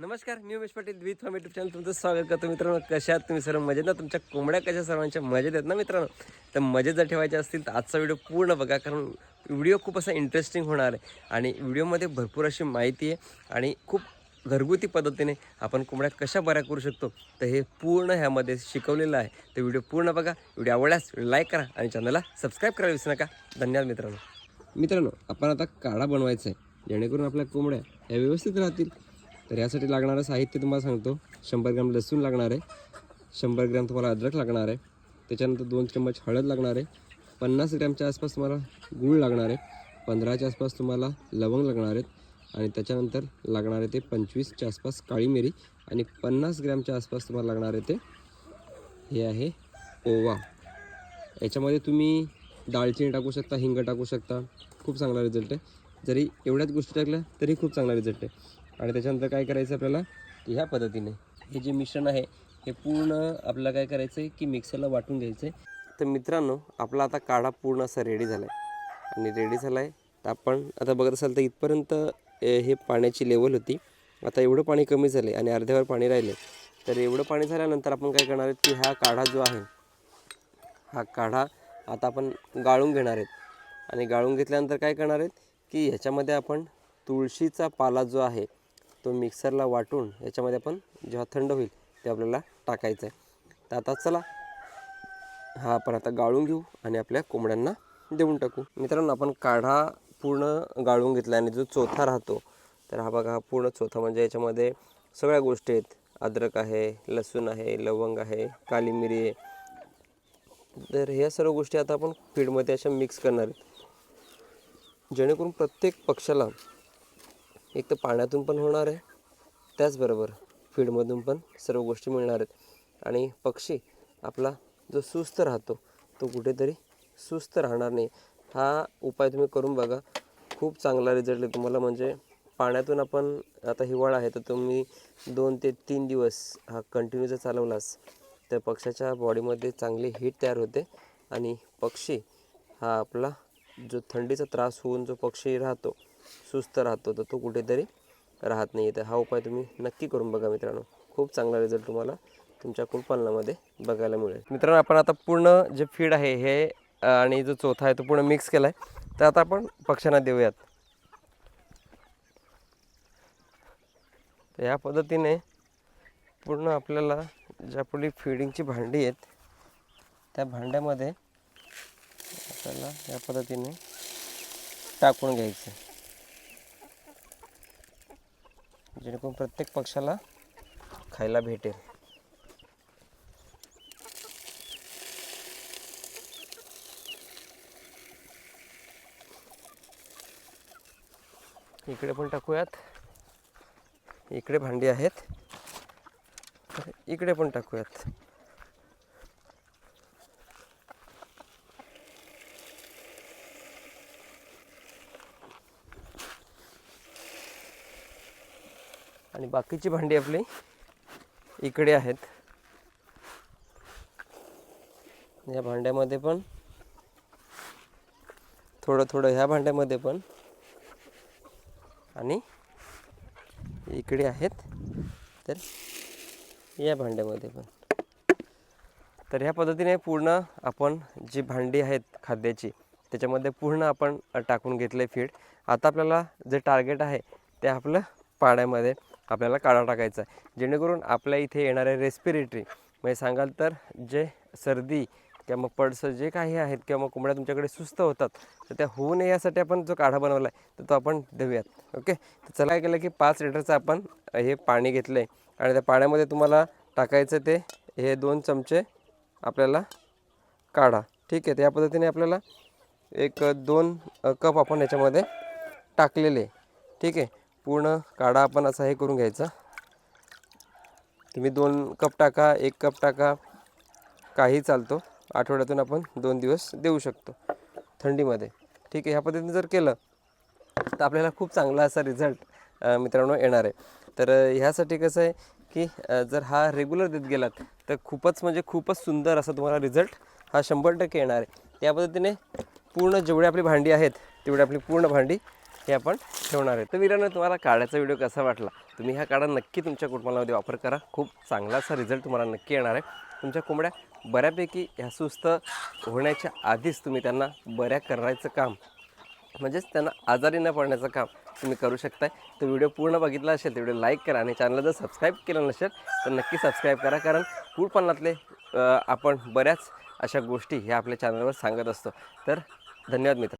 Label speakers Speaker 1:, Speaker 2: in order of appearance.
Speaker 1: नमस्कार मी उमेश पाटील द्वित फॉर्म युट्यूब चॅनल तुमचं स्वागत करतो. मित्रांनो कशा आहात तुम्ही सर्व? मजेत ना? तुमच्या कोंबड्या कशा सर्वांच्या? मजेत आहेत ना मित्रांनो? तर मजेत जर ठेवायच्या असतील तर आजचा व्हिडिओ पूर्ण बघा कारण व्हिडिओ खूप असा इंटरेस्टिंग होणार आहे. आणि व्हिडिओमध्ये भरपूर अशी माहिती आहे आणि खूप घरगुती पद्धतीने आपण कोंबड्या कशा बऱ्या करू शकतो तर हे पूर्ण ह्यामध्ये शिकवलेलं आहे. तर व्हिडिओ पूर्ण बघा व्हिडिओ आवडल्यास लाईक करा आणि चॅनलला सबस्क्राईब करायला विसरू नका. धन्यवाद मित्रांनो. मित्रांनो आपण आता काढा बनवायचा आहे. जेणेकरून आपल्या कोंबड्या ह्या व्यवस्थित राहतील. तर यासाठी लागणारं साहित्य तुम्हाला सांगतो. शंभर ग्रॅम लसूण लागणार आहे. शंभर ग्रॅम तुम्हाला अद्रक लागणार आहे. त्याच्यानंतर दोन चम्मच हळद लागणार आहे. पन्नास ग्रॅमच्या आसपास तुम्हाला गूळ लागणार आहे. पंधराच्या आसपास तुम्हाला लवंग लागणार आहेत. आणि त्याच्यानंतर लागणार आहे ते पंचवीसच्या आसपास काळी मिरी. आणि पन्नास ग्रॅमच्या आसपास तुम्हाला लागणार आहे ते हे आहे ओवा. याच्यामध्ये तुम्ही दालचिनी टाकू शकता हिंग टाकू शकता. खूप चांगला रिझल्ट आहे. जरी एवढ्याच गोष्टी टाकल्या तरी खूप चांगला रिझल्ट आहे. आणि त्याच्यानंतर काय करायचं आपल्याला? की ह्या पद्धतीने. हे जे मिश्रण आहे हे पूर्ण आपल्याला काय करायचं आहे की मिक्सरला वाटून घ्यायचं आहे तर मित्रांनो आपला आता काढा पूर्ण असा रेडी झाला आहे आणि रेडी झाला आहे तर आपण आता बघत असाल तर इथपर्यंत ए, हे पाण्याची लेवल होती. आता एवढं पाणी कमी झाले आणि अर्ध्यावर पाणी राहिले तर एवढं पाणी झाल्यानंतर आपण काय करणार आहेत की हा काढा जो आहे हा काढा आता आपण गाळून घेणार आहेत. आणि गाळून घेतल्यानंतर काय करणार आहेत की ह्याच्यामध्ये आपण तुळशीचा पाला जो आहे तो मिक्सरला वाटून याच्यामध्ये आपण जेव्हा थंड होईल ते आपल्याला टाकायचं आहे. तर आता चला हा आपण आता गाळून घेऊ आणि आपल्या कोंबड्यांना देऊन टाकू. मित्रांनो आपण काढा पूर्ण गाळून घेतला आणि जो चोथा राहतो तर हा बघा हा पूर्ण चोथा म्हणजे याच्यामध्ये सगळ्या गोष्टी आहेत. अद्रक आहे लसूण आहे लवंग आहे काली मिरी आहे. तर ह्या सर्व गोष्टी आता आपण फीडमध्ये अशा मिक्स करणार आहेत. जेणेकरून प्रत्येक पक्षाला एक तर पाण्यातून पण होणार आहे. त्याचबरोबर फीडमधून पण सर्व गोष्टी मिळणार आहेत. आणि पक्षी आपला जो सुस्त राहतो तो कुठेतरी सुस्त राहणार नाही. हा उपाय तुम्ही करून बघा. खूप चांगला रिझल्ट आहे तुम्हाला. म्हणजे पाण्यातून आपण आता हिवाळा आहे तर तुम्ही दोन ते तीन दिवस हा कंटिन्यू जर चालवलास तर पक्ष्याच्या बॉडीमध्ये चांगली हीट तयार होते. आणि पक्षी हा आपला जो थंडीचा त्रास होऊन जो पक्षी राहतो सुस्त राहतो तर तो कुठेतरी राहत नाही. तर हा उपाय तुम्ही नक्की करून बघा मित्रांनो. खूप चांगला रिझल्ट तुम्हाला तुमच्या कुलपालनामध्ये बघायला मिळेल. मित्रांनो आपण आता पूर्ण जे फीड आहे हे आणि जो चौथा आहे तो पूर्ण मिक्स केला आहे तर आता आपण पक्ष्यांना देऊयात. तर या पद्धतीने पूर्ण आपल्याला ज्या आपली फिडिंगची भांडी आहेत त्या भांड्यामध्ये आपल्याला या पद्धतीने टाकून घ्यायचं. जेणेकरून प्रत्येक पक्षाला खायला भेटेल. इकडे पण टाकूयात. इकडे भांडी आहेत. इकडे पण टाकूयात. आणि बाकीची भांडी आपली इकडे आहेत. या भांड्यामध्ये पण थोडं थोडं ह्या भांड्यामध्ये पण आणि इकडे आहेत तर या भांड्यामध्ये पण. तर ह्या पद्धतीने पूर्ण आपण जी भांडी आहेत खाद्याची त्याच्यामध्ये पूर्ण आपण टाकून घेतलं आहे फीड आता आपल्याला जे टार्गेट आहे ते आपलं पाण्यामध्ये आपल्याला काढा टाकायचा आहे. जेणेकरून आपल्या इथे येणारे रेस्पिरेटरी म्हणजे सांगाल तर जे सर्दी किंवा मग पडसं जे काही आहेत किंवा मग कोंबड्या तुमच्याकडे सुस्त होतात तर त्या होऊ नये यासाठी आपण जो काढा बनवला आहे तर तो आपण देऊयात. ओके? तर चला काय केलं की पाच लिटरचं आपण हे पाणी घेतलं आहे आणि त्या पाण्यामध्ये तुम्हाला टाकायचं ते हे दोन चमचे आपल्याला काढा. ठीक आहे? त्या पद्धतीने आपल्याला एक दोन कप आपण याच्यामध्ये टाकलेले. ठीक आहे? पूर्ण काढा आपण असा हे करून घ्यायचा. तुम्ही दोन कप टाका एक कप टाका. काही चालतो. आठवड्यातून आपण दोन दिवस देऊ शकतो थंडीमध्ये. ठीक आहे ह्या पद्धतीने जर केलं तर आपल्याला खूप चांगला असा रिझल्ट मित्रांनो येणार आहे. तर ह्यासाठी कसं आहे की जर हा रेग्युलर देत गेलात तर खूपच म्हणजे खूपच सुंदर असा तुम्हाला रिझल्ट हा शंभर टक्के येणार आहे. त्या पद्धतीने पूर्ण जेवढी आपली भांडी आहेत तेवढी आपली पूर्ण भांडी हे आपण ठेवणार आहे. तर मित्रांनो तुम्हाला काढायचा व्हिडिओ कसा वाटला? तुम्ही हा काढा नक्की तुमच्या कुटुंबामध्ये वापर करा. खूप चांगला असा रिझल्ट तुम्हाला नक्की येणार आहे. तुमच्या कोंबड्या बऱ्यापैकी ह्या सुस्त होण्याच्या आधीच तुम्ही त्यांना बऱ्या करायचं काम म्हणजेच त्यांना आजारी न पडण्याचं काम तुम्ही करू शकताय. तर व्हिडिओ पूर्ण बघितला असेल तर व्हिडिओ लाईक करा आणि चॅनलला जर सबस्क्राईब केलं नसेल तर नक्की सबस्क्राईब करा. कारण कुळपालनातले आपण बऱ्याच अशा गोष्टी ह्या आपल्या चॅनलवर सांगत असतो. तर धन्यवाद मित्र